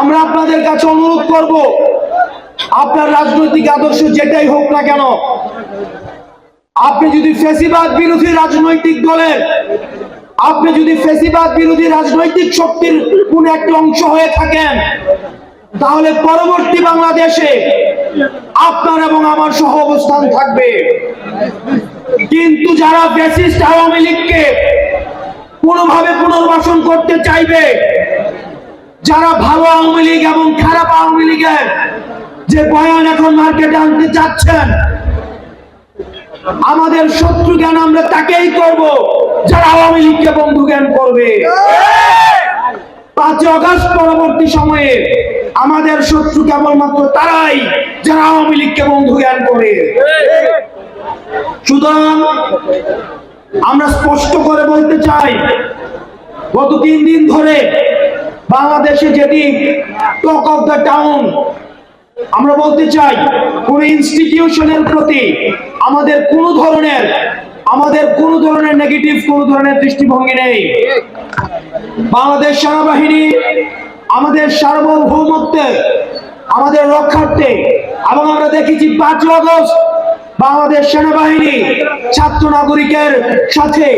আমরা আপনাদের কাছে অনুরোধ করব, আপনার রাজনৈতিক আদর্শ যেটাই হোক না কেন, আপনি যদি ফেসিবাদ বিরোধী রাজনৈতিক দলের, আপনি যদি ফেসিবাদ বিরোধী রাজনৈতিক শক্তির কোন একটা অংশ হয়ে থাকেন, তাহলে পরবর্তী বাংলাদেশে আপনার এবং আমার সহ অবস্থান থাকবে। কিন্তু যারা ফ্যাসিস্ট আওয়ামী লীগকে কোনোভাবে পুনর্বাসন করতে চাইবে যারা ভালো আওয়ামী লীগ এবং খারাপ আওয়ামী লীগের যে বয়ান এখন মার্কেটে আনতে চাচ্ছেন আমাদের শত্রু জ্ঞান আমরা তাকেই করব যারা আওয়ামী লীগকে বন্ধু জ্ঞান করবে। পাঁচই অগস্ট পরবর্তী সময়ে আমাদের শত্রু কেবলমাত্র তারাই যারা আওয়ামী লীগকে বন্ধু জ্ঞান করে। সুতরাং আমরা স্পষ্ট করে বলতে চাই, গত তিন দিন ধরে বাংলাদেশে যেটি টক অফ দ্য টাউন আমরা বলতে চাই, কোন ইনস্টিটিউশনের প্রতি আমাদের কোন ধরনের, আমাদের কোন ধরনের নেগেটিভ কোন ধরনের দৃষ্টিভঙ্গি নেই। বাংলাদেশ সেনাবাহিনী, আমাদের সার্বভৌমত্বে, আমাদের রক্ষার্থে, এবং আমরা দেখেছি পাঁচ আগস্ট বাংলাদেশ সেনাবাহিনী ছাত্র নাগরিকের সাথে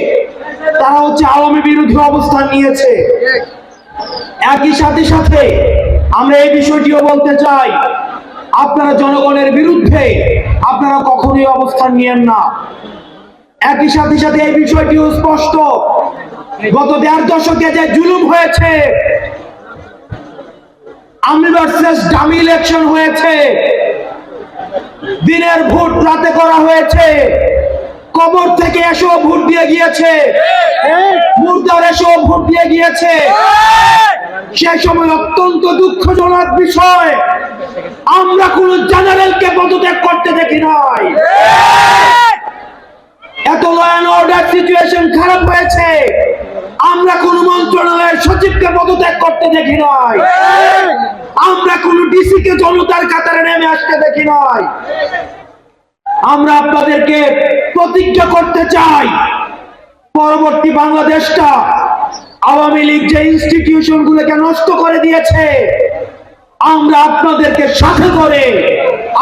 তারা হচ্ছে আওয়ামী বিরোধী অবস্থান নিয়েছে। একই সাথে সাথে আমরা এই বিষয়টিও বলতে চাই, আপনারা জনগণের বিরুদ্ধে আপনারা কখনোই অবস্থান নিয়েন না। একই সাথে সাথে এই বিষয়টিও স্পষ্ট, গত দেড় দশকে যে জুলুম হয়েছে আমি ভার্সেস ডামি ইলেকশন হয়েছে, দিনের ভোট রাতে করা হয়েছে কবর থেকে এসেও ভোট দিয়ে গিয়েছে। মুর্দার এসেও ভোট দিয়ে গিয়েছে। সে সময় অত্যন্ত দুঃখজনক বিষয়। আমরা কোন জেনারেলকে পদত্যাগ করতে দেখি নাই। এত ল অর্ডার সিচুয়েশন খারাপ হয়েছে। আমরা কোন মন্ত্রণালয়ের সচিবকে পদত্যাগ করতে দেখি নাই। আমরা কোন ডিসি কে জনতার কাতারে নেমে আসতে দেখি নাই। আমরা আপনাদেরকে প্রতিজ্ঞা করতে চাই। পরবর্তী বাংলাদেশটা আওয়ামী লীগ যে ইনস্টিটিউশন গুলোকে নষ্ট করে দিয়েছে, আমরা আপনাদেরকে সাথে করে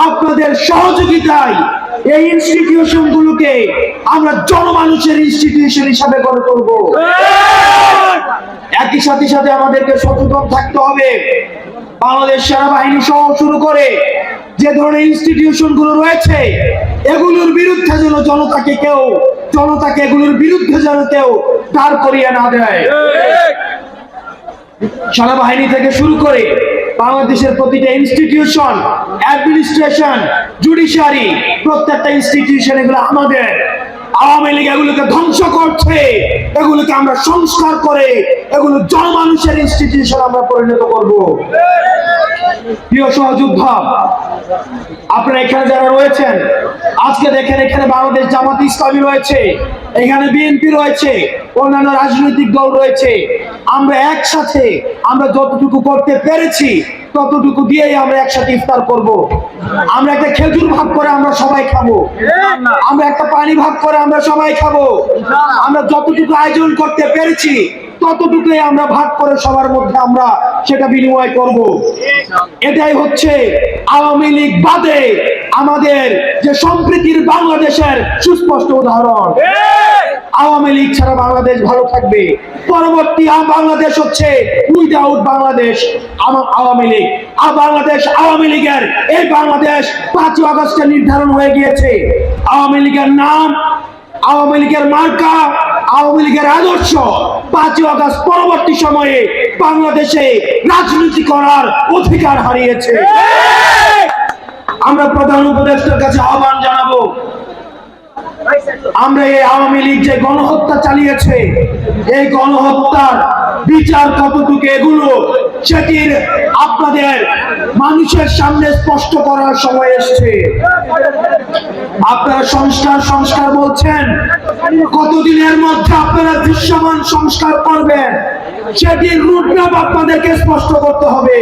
আপনাদের সহযোগিতায় এই ইনস্টিটিউশন গুলোকে আমরা জনমানুষের ইনস্টিটিউশন হিসাবে গড়ে তুলব। একই সাথে সাথে আমাদেরকে সচেতন থাকতে হবে। বাংলাদেশ সেনাবাহিনী সহ শুরু করে যে ধরনের ইনস্টিটিউশনগুলো রয়েছে, এগুলোর বিরুদ্ধে যেন জনতাকে কেউ, জনতাকে এগুলোর বিরুদ্ধে যেন কেউ দাঁড় করিয়ে না দেয়। সেনাবাহিনী থেকে শুরু করে বাংলাদেশের প্রতিটা ইনস্টিটিউশন অ্যাডমিনিস্ট্রেশন জুডিশিয়ারি প্রত্যেকটা ইনস্টিটিউশন এগুলো আমাদের আওয়ামী লীগ এগুলোকে ধ্বংস করছে, এগুলোকে আমরা সংস্কার করে, এগুলো জনমানুষের ইনস্টিটিউশন আমরা পরিণত করব। প্রিয় সহযোদ্ধা, আপনারা এখানে যারা রয়েছেন, আজকে দেখেন এখানে বাংলাদেশ জামাত ইসলামী রয়েছে, এখানে বিএনপি রয়েছে, অন্যান্য রাজনৈতিক দল রয়েছে। আমরা একসাথে, আমরা যতটুকু করতে পেরেছি, ততটুকু দিয়েই আমরা একসাথে ইফতার করব। আমরা একটা খেজুর ভাগ করে আমরা সবাই খাব। আমরা একটা পানি ভাগ করে আমরা সবাই খাব। আমরা যতটুকু আয়োজন করতে পেরেছি ততটুকুই আমরা ভাগ করে সবার মধ্যে আমরা সেটা বিনিময় করব। এটাই হচ্ছে আওয়ামী লীগ বাদে আমাদের যে সম্প্রীতির বাংলাদেশের সুস্পষ্ট উদাহরণ। আওয়ামী লীগ ছাড়া বাংলাদেশ ভালো থাকবে। পরবর্তী বাংলাদেশ হচ্ছে উইদাউট বাংলাদেশ, আমা- আওয়ামী লীগ। আর বাংলাদেশ আওয়ামী লীগের, এই বাংলাদেশ পাঁচই আগস্টে নির্ধারণ হয়ে গিয়েছে। আওয়ামী লীগের নাম, আওয়ামী লীগের মার্কা আওয়ামী লীগের আদর্শ পাঁচই আগস্ট পরবর্তী সময়ে বাংলাদেশে রাজনীতি করার অধিকার হারিয়েছে। আমরা প্রধান উপদেষ্টার কাছে আহ্বান জানাব, আমরা এই আওয়ামী লীগ যে গণহত্যা চালিয়েছে, এই গণহত্যার বিচার কতটুকু এগুলো সেটির আপনাদের মানুষের সামনে স্পষ্ট করার সময় এসছে। আপনারা সংস্কার সংস্কার বলছেন। কতদিনের মধ্যে আপনারা দৃশ্যমান সংস্কার করবেন? সেটির রুটম্যাপ আপনাদেরকে স্পষ্ট করতে হবে।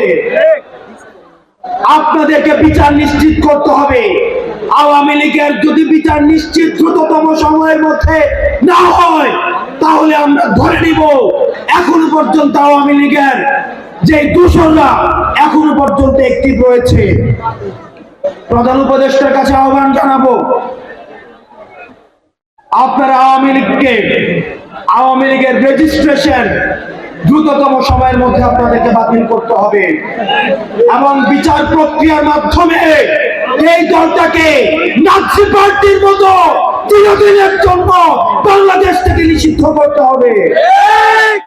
আপনাদেরকে বিচার নিশ্চিত করতে হবে। আওয়ামী লীগের যদি বিচার নিশ্চিত দ্রুততম সময়ের মধ্যে না হয়, তাহলে আমরা ধরে নিব। এখনও পর্যন্ত আওয়ামী লীগের যে দূষণরা এখনও পর্যন্ত একটিভ রয়েছে। প্রধান উপদেষ্টার কাছে আহ্বান জানাব, আপনারা আওয়ামী লীগকে, আওয়ামী লীগের রেজিস্ট্রেশন দ্রুততম সময়ের মধ্যে আপনাদেরকে বাতিল করতে হবে এবং বিচার প্রক্রিয়ার মাধ্যমে এই দলটাকে নাৎসি পার্টির মতো চিরদিনের জন্য বাংলাদেশ থেকে নিষিদ্ধ করতে হবে।